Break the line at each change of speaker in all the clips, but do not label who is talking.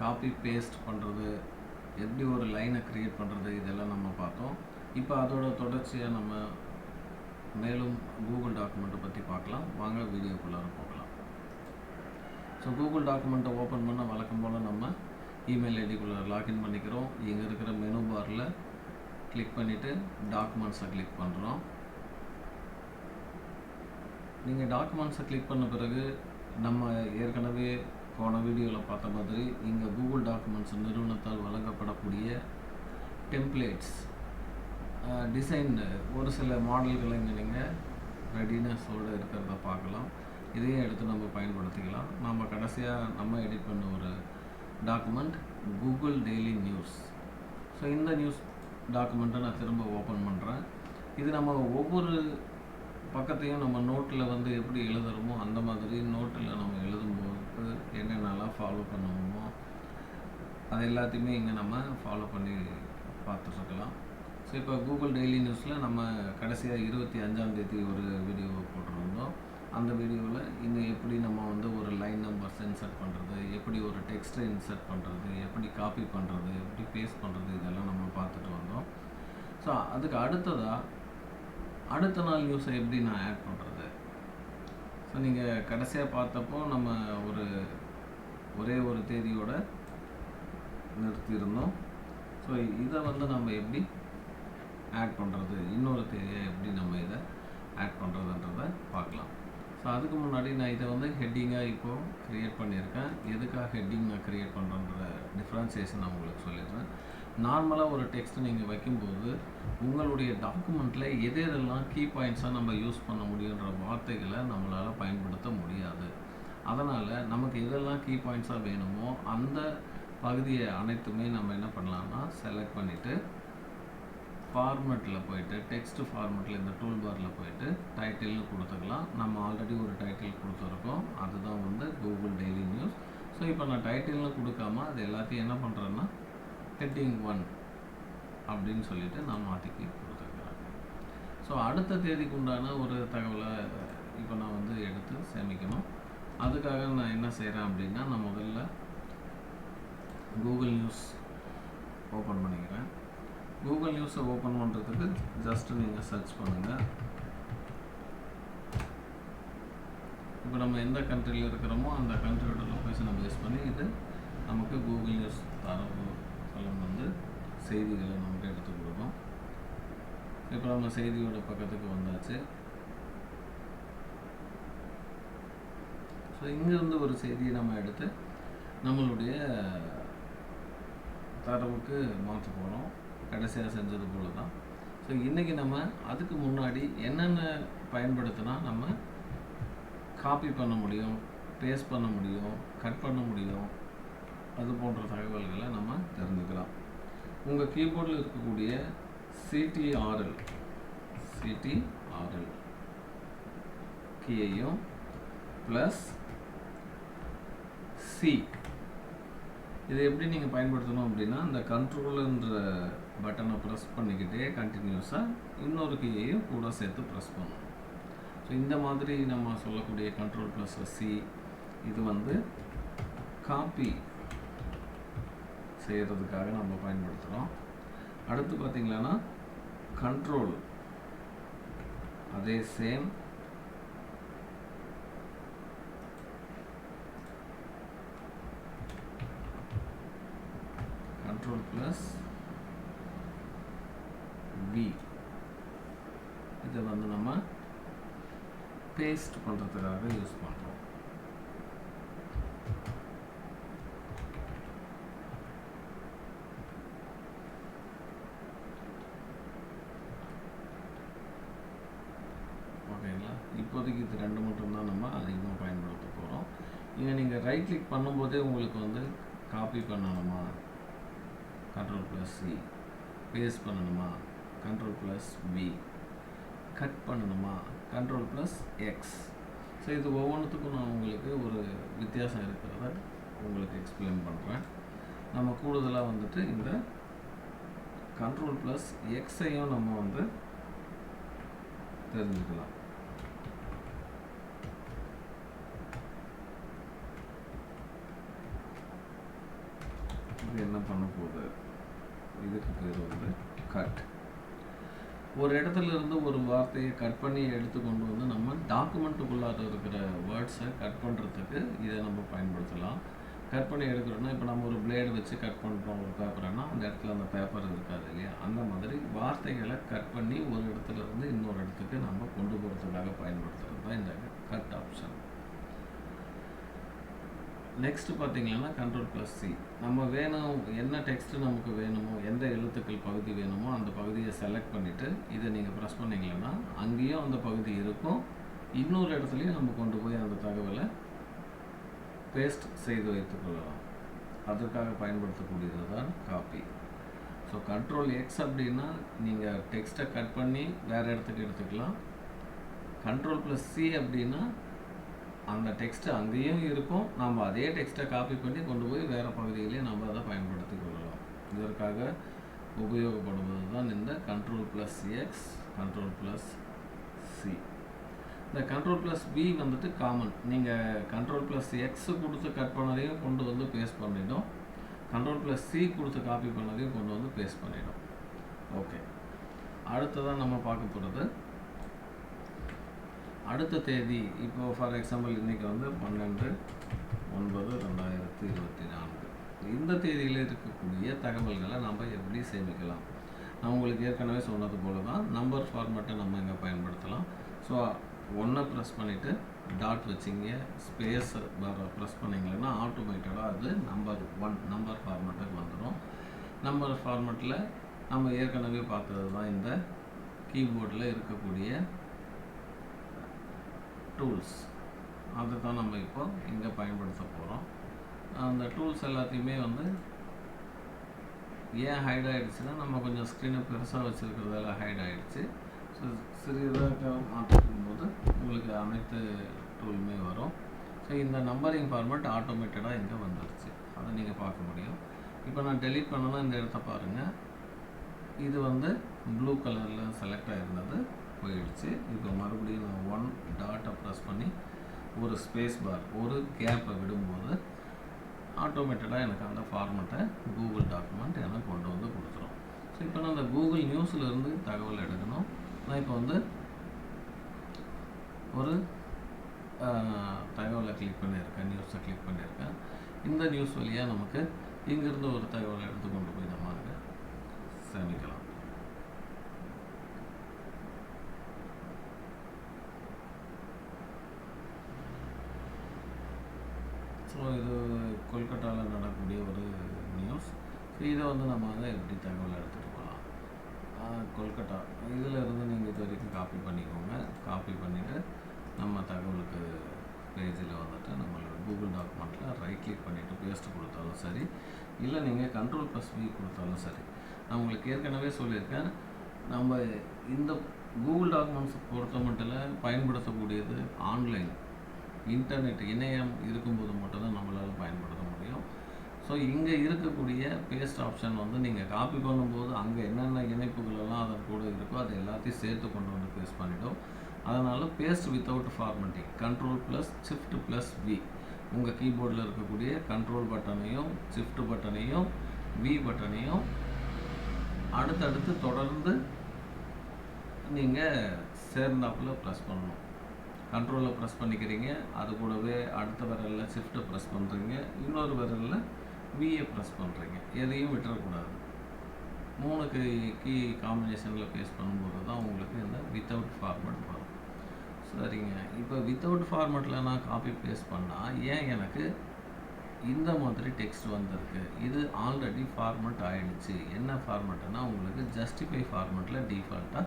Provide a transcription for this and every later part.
Copy paste பண்ணுறது எப்படி ஒரு லைனை க்ரியேட் பண்ணுறது இதெல்லாம் நம்ம பார்த்தோம். இப்போ அதோட தொடர்ச்சியாக நம்ம மேலும் கூகுள் டாக்குமெண்ட்டை பற்றி பார்க்கலாம். வாங்க வீடியோக்குள்ளார போகலாம். ஸோ கூகுள் டாக்குமெண்ட்டை ஓப்பன் பண்ண வழக்கம் போல் நம்ம இமெயில் ஐடிக்குள்ளே லாகின் பண்ணிக்கிறோம். இங்கே இருக்கிற மெனு பாரில் கிளிக் பண்ணிவிட்டு டாக்குமெண்ட்ஸை கிளிக் பண்ணுறோம் நீங்கள் டாக்குமெண்ட்ஸை கிளிக் பண்ண பிறகு நம்ம ஏற்கனவே போன வீடியோவில் பார்த்த மாதிரி இங்கே கூகுள் டாக்குமெண்ட்ஸ் நிறுவனத்தால் வழங்கப்படக்கூடிய டெம்ப்ளேட்ஸ் டிசைன் ஒரு சில மாடல்களை இங்கே நீங்கள் ரெடினஸோடு இருக்கிறத பார்க்கலாம். இதையும் எடுத்து நம்ம பயன்படுத்திக்கலாம். நம்ம கடைசியாக நம்ம எடிட் பண்ண ஒரு document Google daily news so இந்த நியூஸ் டாக்குமெண்ட்டை நான் திரும்ப ஓப்பன் பண்ணுறேன் இது நம்ம ஒவ்வொரு பக்கத்தையும் நம்ம நோட்டில் வந்து எப்படி எழுதுறோமோ அந்த மாதிரி நோட்டில் நம்ம எழுதும்போது என்னென்னலாம் ஃபாலோ பண்ணுவோமோ அது எல்லாத்தையுமே இங்கே நம்ம ஃபாலோ பண்ணி பார்த்துட்ருக்கலாம். ஸோ இப்போ கூகுள் டெய்லி நியூஸில் நம்ம கடைசியாக இருபத்தி அஞ்சாம் தேதி ஒரு வீடியோ போட்டிருந்தோம். அந்த வீடியோவில் இன்னும் எப்படி நம்ம வந்து ஒரு லைன் நம்பர்ஸ் இன்சர்ட் பண்ணுறது எப்படி ஒரு டெக்ஸ்ட்டை இன்சர்ட் பண்ணுறது எப்படி காப்பி பண்ணுறது எப்படி பேஸ்ட் பண்ணுறது இதெல்லாம் நம்ம பார்த்துட்டு வந்தோம். ஸோ அதுக்கு அடுத்ததாக அடுத்த நாள் நியூஸை எப்படி நான் ஆட் பண்ணுறேன் ஸோ நீங்கள் கடைசியாக பார்த்தப்போ நம்ம ஒரு ஒரே ஒரு தேதியோட நிறுத்தியிருந்தோம். ஸோ இதை வந்து நம்ம எப்படி ஆட் பண்ணுறது இன்னொரு தேதியை எப்படி நம்ம இதை ஆட் பண்ணுறதுன்றத பார்க்கலாம். ஸோ அதுக்கு முன்னாடி நான் இதை வந்து ஹெட்டிங்காக இப்போது க்ரியேட் பண்ணியிருக்கேன். எதுக்காக ஹெட்டிங் நான் க்ரியேட் பண்ணுறன்ற டிஃப்ரென்சியேஷன் நான் உங்களுக்கு சொல்லிடுறேன். நார்மலாக ஒரு டெக்ஸ்ட் நீங்கள் வைக்கும்போது உங்களுடைய டாக்குமெண்ட்டில் எது எதெல்லாம் கீ பாயிண்ட்ஸாக நம்ம யூஸ் பண்ண முடியுன்ற வார்த்தைகளை நம்மளால் பயன்படுத்த முடியாது. அதனால் நமக்கு எதெல்லாம் கீ பாயிண்ட்ஸாக வேணுமோ அந்த பகுதியை அனைத்துமே நம்ம என்ன பண்ணலாம்னா செலக்ட் பண்ணிவிட்டு ஃபார்மெட்டில் போயிட்டு டெக்ஸ்ட் ஃபார்மெட்டில் இந்த டூல் பாரில் போயிட்டு டைட்டில்னு கொடுத்துக்கலாம். நம்ம ஆல்ரெடி ஒரு டைட்டில் கொடுத்துருக்கோம். அதுதான் வந்து கூகுள் டெய்லி நியூஸ் ஸோ இப்போ நான் டைட்டில்னு கொடுக்காம அது எல்லாத்தையும் என்ன பண்ணுறேன்னா ஹெட்டிங் ஒன் அப்படின்னு சொல்லிட்டு நான் மாற்றிக்கி கொடுத்துருக்குறேன் ஸோ அடுத்த தேதிக்கு உண்டான ஒரு தகவலை இப்போ நான் வந்து எடுத்து சேமிக்கணும். அதுக்காக நான் என்ன செய்கிறேன் அப்படின்னா நான் முதல்ல கூகுள் நியூஸ் ஓப்பன் பண்ணிக்கிறேன். கூகுள் நியூஸை ஓப்பன் பண்ணுறதுக்கு ஜஸ்ட்டு நீங்கள் சர்ச் பண்ணுங்கள் இப்போ நம்ம எந்த கண்ட்ரியில் இருக்கிறோமோ அந்த கண்ட்ரியோட லொக்கேஷனை பேஸ் பண்ணி இது நமக்கு கூகுள் நியூஸ் தர தளம் வந்து செய்திகளை நமக்கு எடுத்து கொடுக்கும். இப்போ நம்ம செய்தியோட பக்கத்துக்கு வந்தாச்சு. ஸோ இங்கேருந்து ஒரு செய்தியை நம்ம எடுத்து நம்மளுடைய தரவுக்கு மாற்ற போகிறோம் கடைசியாக செஞ்சது போல தான் ஸோ இன்றைக்கி நம்ம அதுக்கு முன்னாடி என்னென்ன பயன்படுத்தினா நம்ம காப்பி பண்ண முடியும் பேஸ்ட் பண்ண முடியும் கட் பண்ண முடியும் அது போன்ற தகவல்களை நம்ம தெரிஞ்சுக்கலாம். உங்கள் கீபோர்டில் இருக்கக்கூடிய சிடிஆர்எல் சிடிஆர்எல் கீயையும் ப்ளஸ் சி இதை எப்படி நீங்கள் பயன்படுத்தணும் அப்படின்னா இந்த கண்ட்ரோலுன்ற பட்டனை ப்ரெஸ் பண்ணிக்கிட்டே கண்டினியூஸாக இன்னொரு கீயையும் கூட சேர்த்து ப்ரெஸ் பண்ணணும். ஸோ இந்த மாதிரி நம்ம சொல்லக்கூடிய கண்ட்ரோல் ப்ளஸ் சி இது வந்து காப்பி செய்கிறதுக்காக நம்ம பயன்படுத்துகிறோம் அடுத்து பார்த்திங்களன்னா கண்ட்ரோல் அதே சேம் கண்ட்ரோல் ப்ளஸ் வி இதை வந்து நம்ம பேஸ்ட் பண்ணுறதுக்காக யூஸ் பண்ணுறோம் ஓகேங்களா இப்போதைக்கு இது ரெண்டு மட்டும்தான் நம்ம அதிகமாக பயன்படுத்த போகிறோம் இங்கே நீங்கள் ரைட் கிளிக் பண்ணும்போதே உங்களுக்கு வந்து காப்பி பண்ணணுமா? கண்ட்ரோல் ப்ளஸ் சி பேஸ்ட் பண்ணணுமா? கண்ட்ரோல் ப்ளஸ் வி கட் பண்ணணுமா? கண்ட்ரோல் ப்ளஸ் எக்ஸ் ஸோ இது ஒவ்வொன்றுத்துக்கும் நான் உங்களுக்கு ஒரு வித்தியாசம் இருக்கிறத உங்களுக்கு எக்ஸ்பிளைன் பண்ணுறேன் நம்ம கூடுதலாக வந்துட்டு இந்த கண்ட்ரோல் ப்ளஸ் எக்ஸையும் நம்ம வந்து தெரிஞ்சுக்கலாம். இது என்ன பண்ண போகுது? இதுக்கு பேர் வந்து கட் ஒரு இடத்துல இருந்து ஒரு வார்த்தையை கட் பண்ணி எடுத்து கொண்டு வந்து நம்ம டாக்குமெண்ட்டுக்குள்ளார இருக்கிற வேர்ட்ஸை கட் பண்ணுறதுக்கு இதை நம்ம பயன்படுத்தலாம். கட் பண்ணி எடுக்கிறோன்னா இப்போ நம்ம ஒரு பிளேடு வச்சு கட் பண்ணுறோம் ஒரு பேப்பர்னா அந்த இடத்துல அந்த பேப்பர் இருக்காது இல்லையா? அந்த மாதிரி வார்த்தைகளை கட் பண்ணி ஒரு இடத்துல இருந்து இன்னொரு இடத்துக்கு நம்ம கொண்டு போகிறதுக்காக பயன்படுத்துறது தான் இந்த கட் ஆப்ஷன் நெக்ஸ்ட் பார்த்தீங்கன்னா கண்ட்ரோல் ப்ளஸ் சி நம்ம வேணும் என்ன டெக்ஸ்ட் நமக்கு வேணுமோ எந்த எழுத்துக்கள் பகுதி வேணுமோ அந்த பகுதியை செலக்ட் பண்ணிவிட்டு இதை நீங்கள் ப்ரெஸ் பண்ணிங்கன்னா அங்கேயும் அந்த பகுதி இருக்கும். இன்னொரு இடத்துலையும் நம்ம கொண்டு போய் அந்த தகவலை பேஸ்ட் செய்து வைத்துக்கொள்ளலாம் அதற்காக பயன்படுத்தக்கூடியது தான் காப்பி ஸோ கண்ட்ரோல் எக்ஸ் அப்படின்னா நீங்கள் டெக்ஸ்ட்டை கட் பண்ணி வேறு இடத்துக்கு எடுத்துக்கலாம். கண்ட்ரோல் ப்ளஸ் சி அப்படின்னா அந்த டெக்ஸ்ட்டு அங்கேயும் இருக்கும். நம்ம அதே டெக்ஸ்ட்டை காப்பி பண்ணி கொண்டு போய் வேறு பகுதியிலே நம்ம அதை பயன்படுத்தி கொள்ளலாம். இதற்காக உபயோகப்படுவது தான் இந்த control plus X control plus C இந்த கண்ட்ரோல் ப்ளஸ் பி வந்துட்டு காமன் நீங்கள் கண்ட்ரோல் ப்ளஸ் எக்ஸ் கொடுத்து கட் பண்ணதையும் கொண்டு வந்து பேஸ்ட் பண்ணிடும். கண்ட்ரோல் ப்ளஸ் சி கொடுத்து காப்பி பண்ணதையும் கொண்டு வந்து பேஸ்ட் பண்ணிடும். ஓகே அடுத்ததான் நம்ம பார்க்க போகிறது அடுத்த தேதி இப்போது ஃபார் எக்ஸாம்பிள் இன்றைக்கி வந்து பன்னெண்டு ஒன்பது ரெண்டாயிரத்தி இருபத்தி நான்கு. இந்த தேதியில் இருக்கக்கூடிய தகவல்களை நம்ம எப்படி சேமிக்கலாம்? நான் உங்களுக்கு ஏற்கனவே சொன்னது போல தான் நம்பர் ஃபார்மேட்டை நம்ம இங்கே பயன்படுத்தலாம். ஸோ ஒன்றை ப்ரெஸ் பண்ணிவிட்டு டாட் வச்சிங்க. ஸ்பேஸ் ப்ரெஸ் பண்ணிங்கன்னா ஆட்டோமேட்டடாக அது நம்பர் ஒன் நம்பர் ஃபார்மேட்டுக்கு வந்துடும் நம்பர் ஃபார்மேட்டில் நம்ம ஏற்கனவே பார்த்தது தான் இந்த கீபோர்டில் இருக்கக்கூடிய டூல்ஸ் அதை தான் நம்ம இப்போ இங்கே பயன்படுத்த போகிறோம் அந்த டூல்ஸ் எல்லாத்தையுமே வந்து ஏன் ஹைட் ஆகிடுச்சுன்னா நம்ம கொஞ்சம் ஸ்க்ரீனை பெருசாக வச்சுருக்கிறதால ஹைட் ஆகிடுச்சு ஸோ சிறியதாக மாற்றிக்கும் போது உங்களுக்கு அனைத்து டூலுமே வரும். ஸோ இந்த நம்பரிங் ஃபார்மேட் ஆட்டோமேட்டடாக இங்கே வந்துடுச்சு அதை நீங்கள் பார்க்க முடியும். இப்போ நான் டெலீட் பண்ணனா இந்த இடத்த பாருங்கள் இது வந்து ப்ளூ கலரில் செலக்ட் ஆகிருந்தது போயிடுச்சு. இப்போ மறுபடியும் நான் ஒன் ப்ரெஸ் பண்ணி ஒரு ஸ்பேஸ் பார் ஒரு கேப்பை விடும்போது ஆட்டோமேட்டடாக எனக்கு அந்த ஃபார்மெட்டை கூகுள் டாக்குமெண்ட் எனக்கு கொண்டு வந்து கொடுத்துரும். ஸோ இப்போ நான் அந்த கூகுள் நியூஸ்லேருந்து தகவல் எடுக்கணும். நான் இப்போ வந்து ஒரு தகவலை கிளிக் பண்ணியிருக்கேன் நியூஸை கிளிக் பண்ணியிருக்கேன். இந்த நியூஸ் வழியாக நமக்கு இங்கேருந்து ஒரு தகவலை எடுத்து கொண்டு போய் நம்ம சேமிக்கலாம். ஸோ இது கொல்கட்டாவில் நடக்கக்கூடிய ஒரு நியூஸ் ஸோ இதை வந்து நம்ம வந்து எப்படி தகவல் எடுத்துகிட்டு போகலாம். கொல்கட்டா. இதில் இருந்து நீங்கள் இது வரைக்கும் காப்பி பண்ணிக்கோங்க. காப்பி பண்ணிவிட்டு நம்ம தகவலுக்கு பேஜில் வந்துட்டு நம்மளோட கூகுள் டாக்குமெண்ட்டில் ரைட் கிளிக் பண்ணிவிட்டு பேஸ்ட் கொடுத்தாலும் சரி இல்லை நீங்கள் கண்ட்ரோல் ப்ளஸ் வி கொடுத்தாலும் சரி. நான் உங்களுக்கு ஏற்கனவே சொல்லியிருக்கேன். நம்ம இந்த கூகுள் டாக்குமெண்ட்ஸ் பொறுத்த மட்டும் பயன்படுத்தக்கூடியது ஆன்லைன் இன்டர்நெட் இணையம் இருக்கும்போது மட்டும்தான் நம்மளால் பயன்படுத்த முடியும். ஸோ இங்கே இருக்கக்கூடிய பேஸ்ட் ஆப்ஷன் வந்து நீங்கள் காப்பி பண்ணும்போது அங்கே என்னென்ன இணைப்புகளெல்லாம் அதன் கூட இருக்கோ அது எல்லாத்தையும் சேர்த்து கொண்டு வந்து பேஸ்ட் பண்ணிவிடும் அதனால் paste without formatting control plus shift plus V உங்கள் கீபோர்டில் இருக்கக்கூடிய கண்ட்ரோல் பட்டனையும் ஷிஃப்ட் பட்டனையும் வி பட்டனையும் அடுத்தடுத்து தொடர்ந்து நீங்கள் சேர்ந்தாப்பில் ப்ரெஸ் பண்ணணும். கண்ட்ரோலில் ப்ரெஸ் பண்ணிக்கிறீங்க. அது கூடவே அடுத்த விரலில் ஷிஃப்ட்டை ப்ரெஸ் பண்ணுறீங்க இன்னொரு விரலில் வியை ப்ரெஸ் பண்ணுறீங்க எதையும் விட்டுறக்கூடாது. மூணு கீ கீ காம்பினேஷனில் பேஸ் பண்ணும்போது தான் உங்களுக்கு இந்த வித்தவுட் ஃபார்மேட் வரும். சரிங்க. இப்போ வித்தவுட் ஃபார்மெட்டில் நான் காப்பி பேஸ்ட் பண்ணால் ஏன் எனக்கு இந்த மாதிரி டெக்ஸ்ட் வந்திருக்கு? இது ஆல்ரெடி ஃபார்மெட் ஆகிடுச்சு என்ன ஃபார்மெட்டுன்னா உங்களுக்கு ஜஸ்டிஃபை ஃபார்மெட்டில் டிஃபால்ட்டாக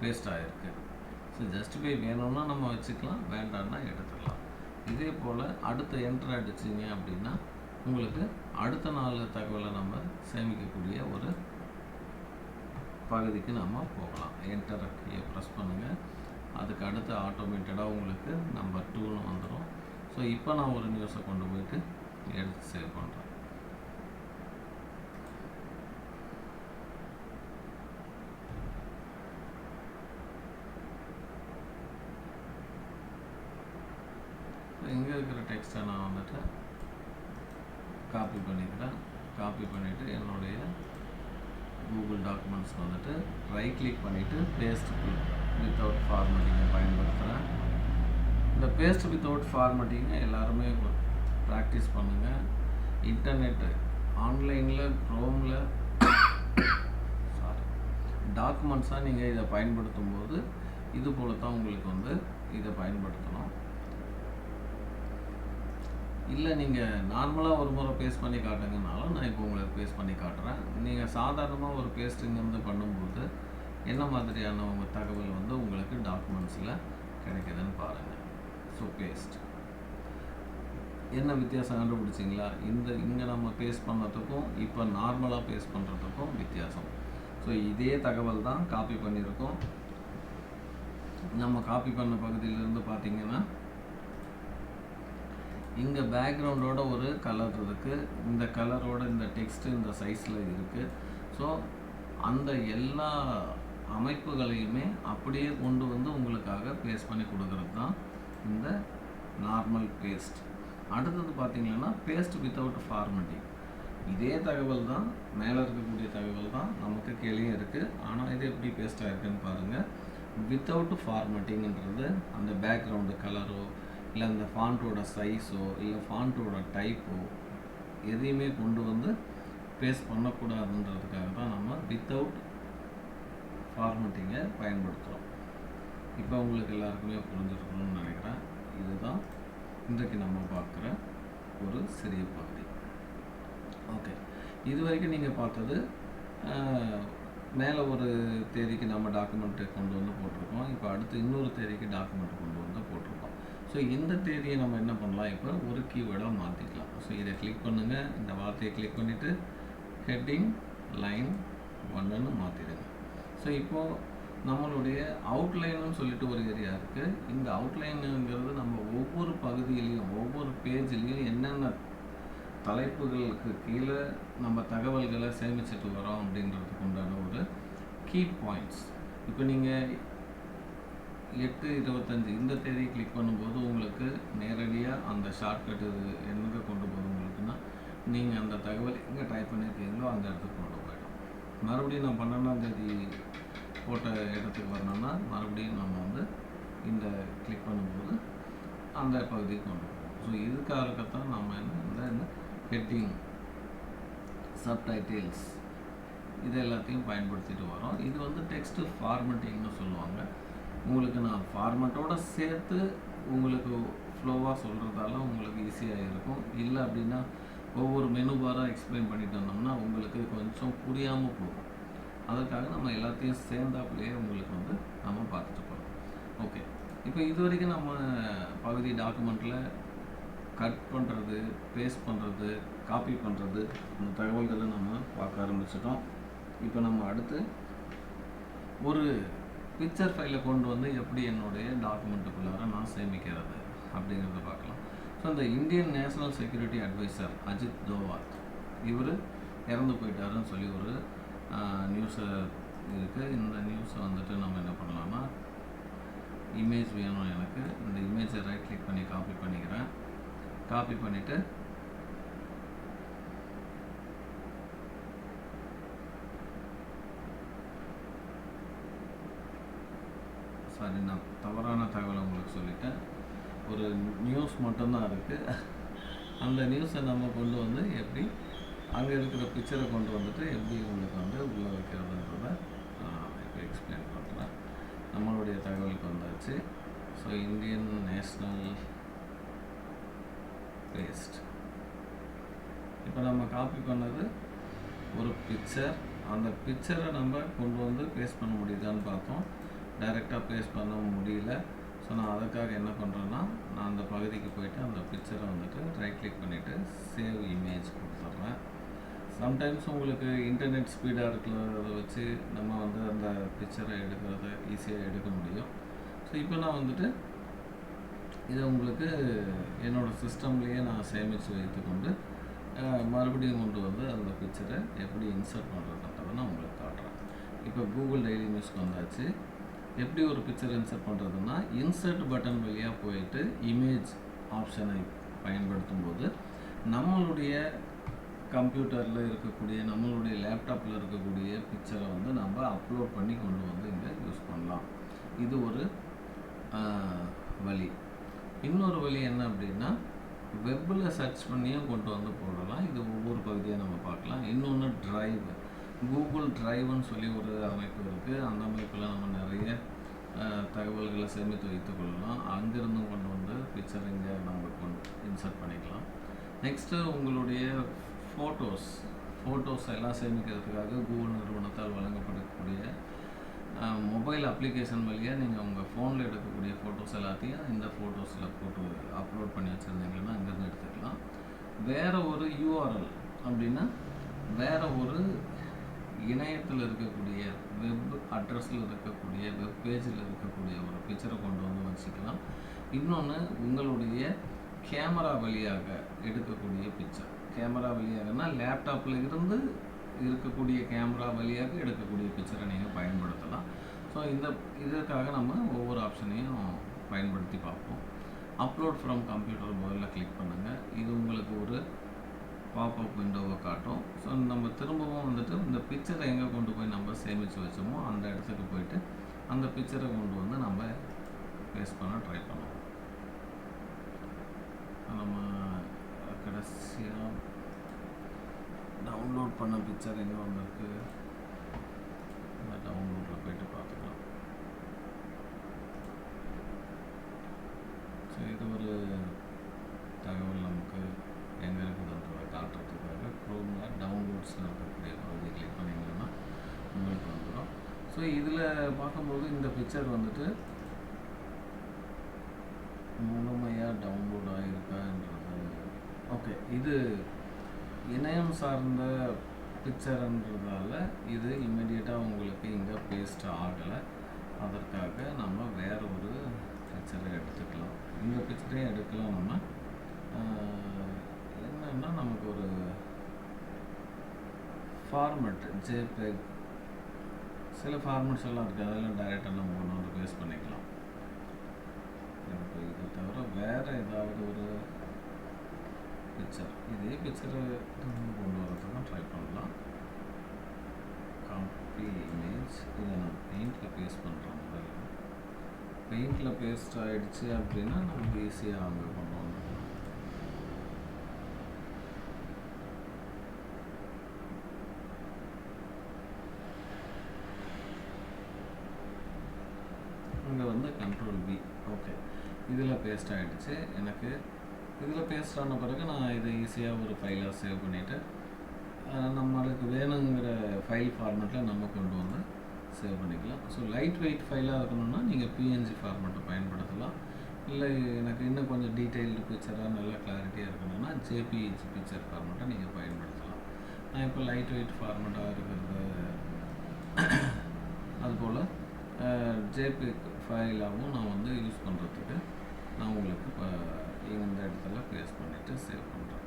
பேஸ்ட் ஆகிருக்கு ஸோ ஜஸ்டிஃபை வேணும்னா நம்ம வச்சுக்கலாம் வேண்டாம்னா எடுத்துக்கலாம். இதே போல் அடுத்த என்ட்ரு அடிச்சிங்க அப்படின்னா உங்களுக்கு அடுத்த நாள் தகவலை நம்ம சேமிக்கக்கூடிய ஒரு பகுதிக்கு நம்ம போகலாம். என்டர் கீயை ப்ரெஸ் பண்ணுங்கள் அதுக்கு அடுத்து ஆட்டோமேட்டடாக உங்களுக்கு நம்பர் டூன்னு வந்துடும் ஸோ இப்போ நான் ஒரு நியூஸை கொண்டு போயிட்டு எடுத்து சேவ் பண்ணுறேன் இங்கே இருக்கிற டெக்ஸ்ட்டை நான் வந்துட்டு காப்பி பண்ணிக்கிறேன் காப்பி பண்ணிவிட்டு என்னுடைய கூகுள் டாக்குமெண்ட்ஸ் வந்துட்டு ரைட் கிளிக் பண்ணிவிட்டு பேஸ்ட் வித்தவுட் ஃபார்மேட்டிங்கை பயன்படுத்துகிறேன் இந்த பேஸ்ட் வித்தவுட் ஃபார்மேட்டிங்கை எல்லாருமே ப்ராக்டிஸ் பண்ணுங்கள் இன்டர்நெட்டு ஆன்லைனில் க்ரோமில் சாரி டாக்குமெண்ட்ஸாக நீங்கள் இதை பயன்படுத்தும் போது இது போல தான் உங்களுக்கு வந்து இதை பயன்படுத்தணும். இல்லை நீங்கள் நார்மலாக ஒரு முறை பேஸ்ட் பண்ணி காட்டுங்கனாலும் நான் இப்போ உங்களுக்கு பேஸ்ட் பண்ணி காட்டுறேன். நீங்கள் சாதாரணமாக ஒரு பேஸ்டிங் பண்ணும்போது என்ன மாதிரியான உங்கள் தகவல் வந்து உங்களுக்கு டாக்குமெண்ட்ஸில் கிடைக்குதுன்னு பாருங்கள் ஸோ பேஸ்ட் என்ன வித்தியாசம் கண்டுபிடிச்சிங்களா? இந்த இங்கே நம்ம பேஸ்ட் பண்ணதுக்கும் இப்போ நார்மலாக பேஸ்ட் பண்ணுறதுக்கும் வித்தியாசம். ஸோ இதே தகவல் தான் காப்பி பண்ணியிருக்கோம். நம்ம காப்பி பண்ண பகுதியிலேருந்து பார்த்தீங்கன்னா இங்கே பேக்ரவுண்டோட ஒரு கலர் இருக்குது இந்த கலரோட இந்த டெக்ஸ்ட் இந்த சைஸில் இருக்குது ஸோ அந்த எல்லா அமைப்புகளையுமே அப்படியே கொண்டு வந்து உங்களுக்காக பேஸ்ட் பண்ணி கொடுக்கறது தான் இந்த நார்மல் பேஸ்ட் அடுத்தது பார்த்தீங்கன்னா பேஸ்ட் வித்தவுட் ஃபார்மட்டிங் இதே தகவல் தான் மேலே இருக்கக்கூடிய தகவல் தான் நமக்கு கீழே இருக்குது ஆனால் இது எப்படி பேஸ்ட் ஆகிருக்குன்னு பாருங்கள் வித்தவுட் ஃபார்மட்டிங்கிறது அந்த பேக்ரவுண்டு கலரோ இல்லை அந்த ஃபாண்ட்டோட சைஸோ இல்லை ஃபாண்ட்டோட டைப்போ எதையுமே கொண்டு வந்து பேஸ்ட் பண்ணக்கூடாதுன்றதுக்காக தான் நம்ம வித்தவுட் ஃபார்மட்டிங்கை பயன்படுத்துகிறோம் இப்போ உங்களுக்கு எல்லாருக்குமே புரிஞ்சிருக்கணும்னு நினைக்கிறேன். இதுதான் இன்றைக்கு நம்ம பார்க்குற ஒரு சிறிய பகுதி. ஓகே. இது வரைக்கும் நீங்கள் பார்த்தது மேலே ஒரு தேதிக்கு நம்ம டாக்குமெண்ட்டு கொண்டு வந்து போட்டிருக்கோம். இப்போ அடுத்து இன்னொரு தேதிக்கு டாக்குமெண்ட் கொண்டு வந்து போட்டிருக்கோம். ஸோ இந்த தேதியை நம்ம என்ன பண்ணலாம்? இப்போ ஒரு கீவேர்டாக மாற்றிக்கலாம் ஸோ இதை கிளிக் பண்ணுங்கள் இந்த வார்த்தையை கிளிக் பண்ணிவிட்டு ஹெட்டிங் லைன் ஒன்றுன்னு மாற்றிடுங்க ஸோ இப்போது நம்மளுடைய அவுட்லைனுன்னு சொல்லிட்டு ஒரு ஏரியா இருக்குது இந்த அவுட்லைனுங்கிறது நம்ம ஒவ்வொரு பகுதியிலையும் ஒவ்வொரு பேஜ்லேயும் என்னென்ன தலைப்புகளுக்கு கீழே நம்ம தகவல்களை சேமிச்சிட்டு வரோம் அப்படின்றதுக்கு உண்டான ஒரு கீ பாயிண்ட்ஸ் இப்போ நீங்கள் எட்டு இருபத்தஞ்சி இந்த தேதி கிளிக் பண்ணும்போது உங்களுக்கு நேரடியாக அந்த ஷார்ட்கட் எங்கே கொண்டு போகுது உங்களுக்குன்னா நீங்கள் அந்த தகவல் எங்கே டைப் பண்ணியிருக்கீங்களோ அந்த இடத்துக்கு கொண்டு போயிடும். மறுபடியும் நான் பன்னெண்டாம் தேதி போட்ட இடத்துக்கு வரணும்னா மறுபடியும் நம்ம வந்து இந்த கிளிக் பண்ணும்போது அந்த பகுதிக்கு கொண்டு போவோம் ஸோ இதுக்காகத்தான் நம்ம என்ன இந்த இந்த ஹெட்டிங் சப்டைட்டில்ஸ் இது எல்லாத்தையும் பயன்படுத்திட்டு வரோம். இது வந்து டெக்ஸ்ட் ஃபார்மட்டிங்னு சொல்லுவாங்க. உங்களுக்கு நான் ஃபார்மேட்டோடு சேர்த்து உங்களுக்கு ஃப்ளோவாக சொல்கிறதால உங்களுக்கு ஈஸியாக இருக்கும். இல்லை அப்படின்னா ஒவ்வொரு மெனு பாராக எக்ஸ்பிளைன் பண்ணிட்டு வந்தோம்னா உங்களுக்கு கொஞ்சம் புரியாமல் போகும். அதற்காக நம்ம எல்லாத்தையும் சேர்ந்தாப்புலேயே உங்களுக்கு வந்து நம்ம பார்த்துட்டு போகிறோம் ஓகே இப்போ இது வரைக்கும் நம்ம பகுதி டாக்குமெண்ட்டில் கட் பண்ணுறது பேஸ்ட் பண்ணுறது காப்பி பண்ணுறது அந்த தகவல்களை நம்ம பார்க்க ஆரம்பிச்சிட்டோம். இப்போ நம்ம அடுத்து ஒரு பிக்சர் ஃபைலை கொண்டு வந்து எப்படி என்னுடைய டாக்குமெண்ட்டுக்குள்ளார நான் சேமிக்கிறது அப்படிங்கிறத பார்க்கலாம். ஸோ இந்த Indian national security advisor Ajit Doval இவர் இறந்து போயிட்டாருன்னு சொல்லி ஒரு நியூஸை இருக்குது இந்த நியூஸை வந்துட்டு நம்ம என்ன பண்ணலாம்னா இமேஜ் வேணும் எனக்கு. இந்த இமேஜை ரைட் கிளிக் பண்ணி காப்பி பண்ணிக்கிறேன். காப்பி பண்ணிவிட்டு சாரி நான் தவறான தகவலை உங்களுக்கு சொல்லிட்டேன். ஒரு நியூஸ் மட்டும்தான் இருக்குது அந்த நியூஸை நம்ம கொண்டு வந்து எப்படி அங்கே இருக்கிற பிக்சரை கொண்டு வந்துட்டு எப்படி உங்களுக்கு வந்து உள்ளே வைக்கிறதுன்றத இப்போ எக்ஸ்பிளைன் பண்ணுறேன் நம்மளுடைய தகவலுக்கு வந்தாச்சு. ஸோ இந்தியன் நேஷ்னல் பேஸ்ட் இப்போ நம்ம காப்பி பண்ணது ஒரு பிக்சர் அந்த பிக்சரை நம்ம கொண்டு வந்து பேஸ்ட் பண்ண முடியுதான்னு பார்த்தோம். டைரெக்டாக ப்ளேஸ் பண்ண முடியல. ஸோ நான் அதுக்காக என்ன பண்ணுறேன்னா நான் அந்த பகுதிக்கு போயிட்டு அந்த பிக்சரை வந்துட்டு ரைட் கிளிக் பண்ணிவிட்டு சேவ் இமேஜ் கொடுத்துட்றேன். சம்டைம்ஸ் உங்களுக்கு இன்டர்நெட் ஸ்பீடாக இருக்கிறத வச்சு நம்ம வந்து அந்த பிக்சரை எடுக்கிறத ஈஸியாக எடுக்க முடியும். ஸோ இப்போ நான் வந்துட்டு இதை உங்களுக்கு என்னோடய சிஸ்டம்லேயே நான் சேமித்து வைத்துக்கொண்டு மறுபடியும் கொண்டு வந்து அந்த பிக்சரை எப்படி இன்சர்ட் பண்ணுறதுன்றதை நான் உங்களுக்கு காட்டுறேன். இப்போ கூகுள் டெய்லி நியூஸ்க்கு வந்தாச்சு. எப்படி ஒரு பிக்சர் இன்சர்ட் பண்ணுறதுன்னா இன்சர்ட் பட்டன் வழியாக போயிட்டு இமேஜ் ஆப்ஷனை பயன்படுத்தும் போது நம்மளுடைய கம்ப்யூட்டரில் இருக்கக்கூடிய நம்மளுடைய லேப்டாப்பில் இருக்கக்கூடிய பிக்சரை வந்து நம்ம அப்லோட் பண்ணி கொண்டு வந்து இங்கே யூஸ் பண்ணலாம். இது ஒரு வழி. இன்னொரு வழி என்ன அப்படின்னா வெப்பில் சர்ச் பண்ணியும் கொண்டு வந்து போடலாம். இது ஒவ்வொரு பகுதியாக நம்ம பார்க்கலாம். இன்னொன்று டிரைவ் கூகுள் டிரைவ்னு சொல்லி ஒரு அமைப்பு இருக்குது அந்த அமைப்பில் நம்ம நிறைய தகவல்களை சேமித்து வைத்துக் கொள்ளலாம். அங்கிருந்தும் கொண்டு வந்து பிக்சர் இங்கே நம்ம கொண்டு இன்சர்ட் பண்ணிக்கலாம். நெக்ஸ்ட்டு உங்களுடைய ஃபோட்டோஸ் ஃபோட்டோஸ் எல்லாம் சேமிக்கிறதுக்காக கூகுள் நிறுவனத்தால் வழங்கப்படக்கூடிய மொபைல் அப்ளிகேஷன் வழியாக நீங்கள் உங்கள் ஃபோனில் எடுக்கக்கூடிய ஃபோட்டோஸ் எல்லாத்தையும் இந்த ஃபோட்டோஸில் போட்டு அப்லோட் பண்ணி வச்சுருந்தீங்கன்னா அங்கேருந்து எடுத்துக்கலாம். வேறு ஒரு யூஆர்எல் அப்படின்னா வேறு ஒரு இணையத்தில் இருக்கக்கூடிய வெப் அட்ரஸில் இருக்கக்கூடிய வெப் பேஜில் இருக்கக்கூடிய ஒரு பிக்சரை கொண்டு வந்து வச்சுக்கலாம். இன்னொன்று உங்களுடைய கேமரா வழியாக எடுக்கக்கூடிய பிக்சர் கேமரா வழியாகனா லேப்டாப்பில் இருந்து இருக்கக்கூடிய கேமரா வழியாக எடுக்கக்கூடிய பிக்சரை நீங்கள் பயன்படுத்தலாம். ஸோ இந்த இதற்காக நம்ம ஒவ்வொரு ஆப்ஷனையும் பயன்படுத்தி பார்ப்போம். அப்லோட் ஃப்ரம் கம்ப்யூட்டர் முதல்ல கிளிக் பண்ணுங்கள் இது உங்களுக்கு ஒரு பாப்அப் விண்டோவை காட்டும். ஸோ நம்ம திரும்பவும் வந்துட்டு இந்த பிக்சரை எங்கே கொண்டு போய் நம்ம சேமித்து வச்சோமோ அந்த இடத்துக்கு போயிட்டு அந்த பிக்சரை கொண்டு வந்து நம்ம பேஸ்ட் பண்ண ட்ரை பண்ணுவோம் நம்ம கடைசியாக டவுன்லோட் பண்ண பிக்சர் எங்கே வந்திருக்கு? அந்த டவுன்லோடில் போயிட்டு பார்த்துக்கலாம். ஸோ இது ஒரு தகவல் நமக்கு எங்கே இருக்குதுன்றதை காட்டுறதுக்காக க்ரோமில் டவுன்லோட்ஸில் இருக்கக்கூடிய பகுதியை கிளிக் பண்ணிங்கன்னா உங்களுக்கு வந்துடும். ஸோ இதில் பார்க்கும்போது இந்த பிக்சர் வந்துட்டு முழுமையாக டவுன்லோட் ஆகிருக்கான்றது ஓகே இது இணையம் சார்ந்த பிக்சர்ன்றதால இது இம்மிடியட்டாக உங்களுக்கு இங்கே பேஸ்ட் ஆகலை. அதற்காக நம்ம வேற ஒரு பிக்சரை எடுத்துக்கலாம். இந்த பிக்சரையும் எடுக்கலாம் நம்ம என்னென்னா என்னன்னா நமக்கு ஒரு ஃபார்மெட் ஜேபே சில ஃபார்மெட்ஸ் எல்லாம் இருக்குது அதெல்லாம் டைரெக்டாக நம்ம ஒன்று வந்து பேஸ் பண்ணிக்கலாம். எனக்கு இதை தவிர வேறு ஏதாவது ஒரு பிக்சர் இதே பிக்சரை கொண்டு வரதுக்கு ட்ரை பண்ணலாம். காப்பி இமேஜ் இதை நான் பெயிண்டில் பேஸ்ட் பண்ணுறேன் முதல்ல பெயிண்டில் பேஸ்ட் ஆகிடுச்சு அப்படின்னா நமக்கு ஈஸியாக அங்கே கொண்டு வந்துடலாம் அங்கே வந்து கண்ட்ரோல் பி ஓகே இதில் பேஸ்ட் ஆகிடுச்சு எனக்கு இதில் பேஸ்ட் ஆன பிறகு நான் இதை ஈஸியாக ஒரு ஃபைலாக சேவ் பண்ணிவிட்டு நம்மளுக்கு வேணுங்கிற ஃபைல் ஃபார்மேட்டில் நம்ம கொண்டு வந்து சேவ் பண்ணிக்கலாம். ஸோ லைட் வெயிட் ஃபைலாக இருக்கணும்னா நீங்கள் பிஎன்ஜி ஃபார்மேட்டை பயன்படுத்தலாம். இல்லை எனக்கு இன்னும் கொஞ்சம் டீட்டெயில்டு பிக்சராக நல்லா கிளாரிட்டியாக இருக்கணும்னா ஜேபிஇஜி பிக்சர் ஃபார்மேட்டை நீங்கள் பயன்படுத்தலாம். நான் இப்போ லைட் வெயிட் ஃபார்மேட்டாக இருக்கிறது அதுபோல் ஜேபி ஃபைலாகவும் நான் வந்து யூஸ் பண்ணுறதுக்கு நான் உங்களுக்கு இப்போ இந்த இடத்துல பேஸ்ட் பண்ணிவிட்டு சேவ் பண்ணுறேன்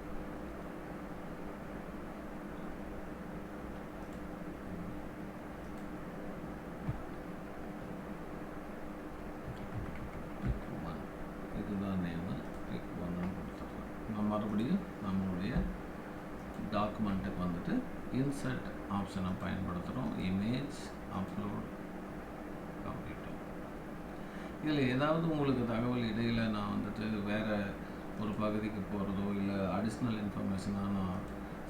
இதுதான் நேமு பிக் ஒன்னு கொடுத்துட்றேன் நான் மறுபடியும் நம்மளுடைய டாக்குமெண்ட்டுக்கு வந்துட்டு இன்சர்ட் ஆப்ஷனை பயன்படுத்துகிறோம் இமேஜ் அப்லோட் கம்ப்யூட்டர் இதில் ஏதாவது உங்களுக்கு தகவல் இடையில் நான் வந்துட்டு வேறு ஒரு பகுதிக்கு போகிறதோ இல்லை அடிஷ்னல் இன்ஃபர்மேஷனாக நான்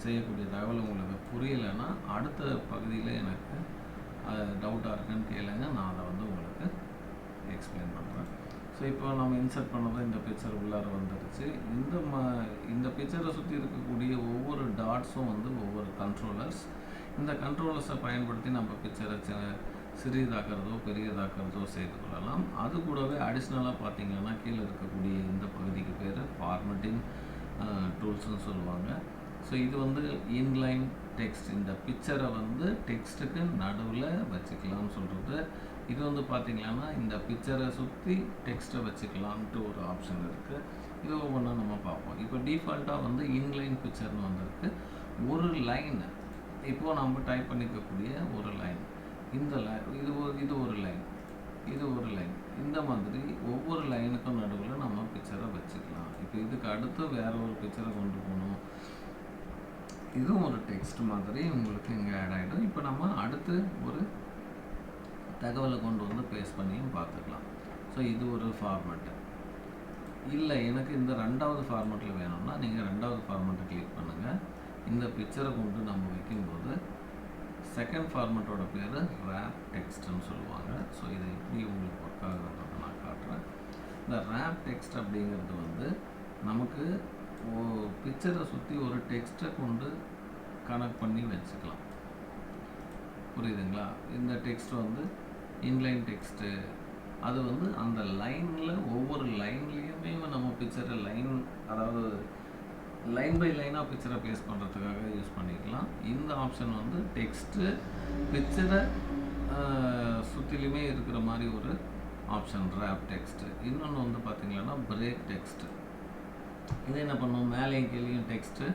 செய்யக்கூடிய தகவல் உங்களுக்கு புரியலைன்னா அடுத்த பகுதியில் எனக்கு டவுட்டாக இருக்குன்னு கேளுங்க. நான் அதை வந்து உங்களுக்கு எக்ஸ்பிளைன் பண்ணுறேன் ஸோ இப்போ நம்ம இன்சர்ட் பண்ணதை இந்த பிக்சர் உள்ளார வந்துடுச்சு இந்த ம இந்த பிக்சரை சுற்றி இருக்கக்கூடிய ஒவ்வொரு டாட்ஸும் வந்து ஒவ்வொரு கண்ட்ரோலர்ஸ் இந்த கண்ட்ரோலர்ஸை பயன்படுத்தி நம்ம பிக்சரை சிறியதாக்குறதோ பெரியதாக்குறதோ செய்து கொள்ளலாம். அது கூடவே அடிஷ்னலாக பார்த்தீங்கன்னா கீழே இருக்கக்கூடிய இந்த பகுதிக்கு பேர் ஃபார்மட்டிங் டூல்ஸ்னு சொல்லுவாங்க. ஸோ இது வந்து இன்லைன் டெக்ஸ்ட் இந்த பிக்சரை வந்து டெக்ஸ்ட்டுக்கு நடுவில் வச்சுக்கலாம்னு சொல்கிறது இது வந்து பார்த்திங்கன்னா இந்த பிக்சரை சுற்றி டெக்ஸ்ட்டை வச்சுக்கலான்ட்டு ஒரு ஆப்ஷன் இருக்குது இது ஒவ்வொன்றா நம்ம பார்ப்போம். இப்போ டிஃபால்ட்டாக வந்து இன்லைன் பிக்சர்னு வந்திருக்கு. ஒரு லைன் இப்போது நம்ம டைப் பண்ணிக்கக்கூடிய ஒரு லைன் இந்த லைன் இது ஒரு இது ஒரு லைன் இது ஒரு லைன் இந்த மாதிரி ஒவ்வொரு லைனுக்கும் நடுவில் நம்ம பிக்சரை வச்சுக்கலாம். இப்போ இதுக்கு அடுத்து வேற ஒரு பிக்சரை கொண்டு போகணும். இதுவும் ஒரு டெக்ஸ்ட் மாதிரி உங்களுக்கு இங்கே ஆட் ஆகிடும் இப்போ நம்ம அடுத்து ஒரு தகவலை கொண்டு வந்து பேஸ்ட் பண்ணியும் பார்த்துக்கலாம். ஸோ இது ஒரு ஃபார்மேட்டு இல்லை எனக்கு இந்த ரெண்டாவது ஃபார்மெட்டில் வேணும்னா நீங்கள் ரெண்டாவது ஃபார்மெட்டை கிளிக் பண்ணுங்கள் இந்த பிக்சரை கொண்டு நம்ம வைக்கும்போது செகண்ட் ஃபார்மெட்டோட பேர் ரேப் டெக்ஸ்ட்னு சொல்லுவாங்க. ஸோ இது எப்படி உங்களுக்கு ஒர்க் ஆகுதுன்றதை நான் காட்டுறேன். இந்த ரேப் டெக்ஸ்ட் அப்படிங்கிறது வந்து நமக்கு பிக்சரை சுற்றி ஒரு டெக்ஸ்ட்டை கொண்டு கனெக்ட் பண்ணி வச்சுக்கலாம். புரியுதுங்களா? இந்த டெக்ஸ்ட் வந்து இன்லைன் டெக்ஸ்ட்டு அது வந்து அந்த லைனில் ஒவ்வொரு லைன்லேயுமே நம்ம பிக்சரை லைன் அதாவது லைன் பை லைனாக பிக்சரை பேஸ் பண்ணுறதுக்காக யூஸ் பண்ணிக்கலாம். இந்த ஆப்ஷன் வந்து டெக்ஸ்ட்டு பிக்சரை சுற்றிலுமே இருக்கிற மாதிரி ஒரு ஆப்ஷன் ரேப் டெக்ஸ்ட்டு இன்னொன்று வந்து பார்த்திங்கன்னா பிரேக் டெக்ஸ்ட்டு இது என்ன பண்ணும்? மேலேயும் கீழேயும் டெக்ஸ்ட்டு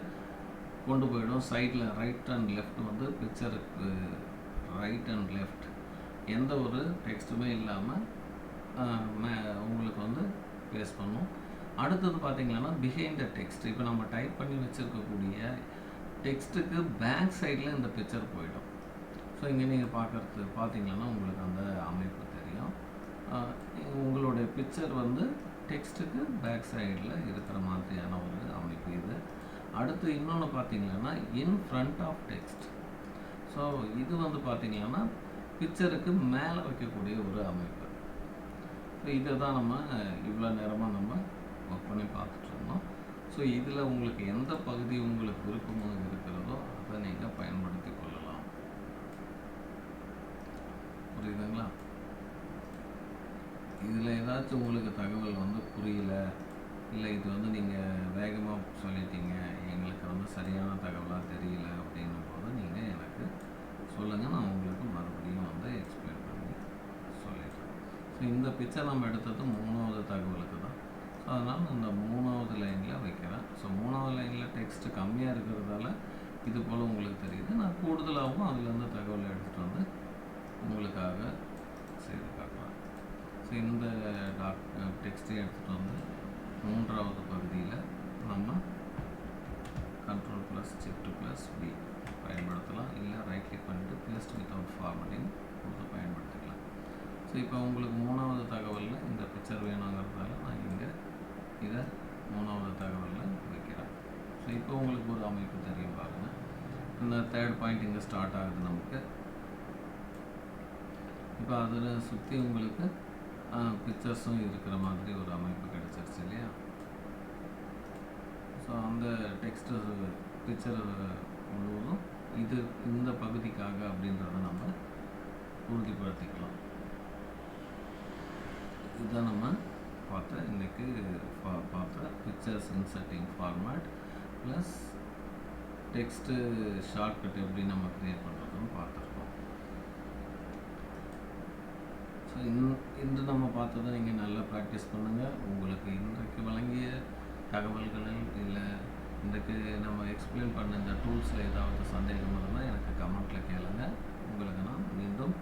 கொண்டு போயிடும். சைடில் ரைட் அண்ட் லெஃப்ட் வந்து பிக்சருக்கு ரைட் அண்ட் லெஃப்ட் எந்த ஒரு டெக்ஸ்ட்டுமே இல்லாமல் மே உங்களுக்கு வந்து பேஸ் பண்ணும். அடுத்தது பார்த்தீங்கன்னா பிஹைண்ட் த டெக்ஸ்ட் இப்போ நம்ம டைப் பண்ணி வச்சுருக்கக்கூடிய டெக்ஸ்ட்டுக்கு பேக் சைடில் இந்த பிக்சர் போயிடும். ஸோ இங்கே நீங்கள் பார்க்குறது பார்த்தீங்கன்னா உங்களுக்கு அந்த அமைப்பு தெரியும். உங்களுடைய பிக்சர் வந்து டெக்ஸ்ட்டுக்கு பேக் சைடில் இருக்கிற மாதிரியான ஒரு அமைப்பு இது. அடுத்து இன்னொன்று பார்த்தீங்கன்னா in front of text so இது வந்து பார்த்தீங்கன்னா பிக்சருக்கு மேலே வைக்கக்கூடிய ஒரு அமைப்பு. ஸோ இதை தான் நம்ம இவ்வளோ நேரமாக நம்ம ஒர்க் பண்ணி பார்த்துட்டு இருந்தோம் ஸோ இதில் உங்களுக்கு எந்த பகுதி உங்களுக்கு விருப்பமாக இருக்கிறதோ அதை நீங்கள் பயன்படுத்தி கொள்ளலாம். புரியுதுங்களா? இதில் ஏதாச்சும் உங்களுக்கு தகவல் வந்து புரியல இல்லை இது வந்து நீங்கள் வேகமாக சொல்லிட்டீங்க எங்களுக்கு வந்து சரியான தகவலாக தெரியல அப்படின்னும் போது நீங்கள் எனக்கு சொல்லுங்கள் நான் உங்களுக்கு மறுபடியும் வந்து எக்ஸ்பிளைன் பண்ணி சொல்லிடுறேன். ஸோ இந்த பிக்சர் நம்ம எடுத்தது மூணாவது தகவலுக்கு அதனால் இந்த மூணாவது லைனில் வைக்கிறேன். ஸோ மூணாவது லைனில் டெக்ஸ்ட் கம்மியாக இருக்கிறதால இது போல் உங்களுக்கு தெரியுது. நான் கூடுதலாகவும் அதுலேருந்து தகவலை எடுத்துகிட்டு வந்து உங்களுக்காக செய்து காட்டுறேன். ஸோ இந்த டாக் டெக்ஸ்ட்டையும் எடுத்துகிட்டு வந்து மூன்றாவது பகுதியில் நம்ம control plus shift plus P பயன்படுத்தலாம். இல்லை ரைட் கிளிக் பண்ணிட்டு பேஸ்ட் வித்தவுட் ஃபார்மட்டிங் கொடுத்து பயன்படுத்திக்கலாம். ஸோ இப்போ உங்களுக்கு மூணாவது தகவலில் இந்த பிக்சர் வேணுங்கிறதால நான் இங்கே இதை மூணாவது தகவலில் வைக்கிறேன். ஸோ இப்போ உங்களுக்கு ஒரு அமைப்பு தெரியும் பாருங்கள் இந்த தேர்ட் பாயிண்ட் இங்கே ஸ்டார்ட் ஆகுது நமக்கு. இப்போ அதில் சுற்றி உங்களுக்கு பிக்சர்ஸும் இருக்கிற மாதிரி ஒரு அமைப்பு கிடச்சிருச்சு இல்லையா? ஸோ அந்த டெக்ஸ்ட்டு பிக்சர் முழுவதும் இது இந்த பகுதிக்காக அப்படின்றத நம்ம உறுதிப்படுத்திக்கலாம். இதுதான் நம்ம பார்த்த இன்றைக்கி பார்த்த pictures inserting format plus text shortcut எப்படி நம்ம க்ரியேட் பண்ணுறதுன்னு பார்த்துருக்கோம். ஸோ இன் இன்று நம்ம பார்த்ததை நீங்கள் நல்லா ப்ராக்டிஸ் பண்ணுங்கள் உங்களுக்கு இன்றைக்கு வழங்கிய தகவல்களில் இல்லை இன்றைக்கு நம்ம எக்ஸ்பிளைன் பண்ண இந்த டூல்ஸில் ஏதாவது சந்தேகம் இருந்தால் எனக்கு கமெண்ட்டில் கேளுங்கள் உங்களுக்கு நான் மீண்டும்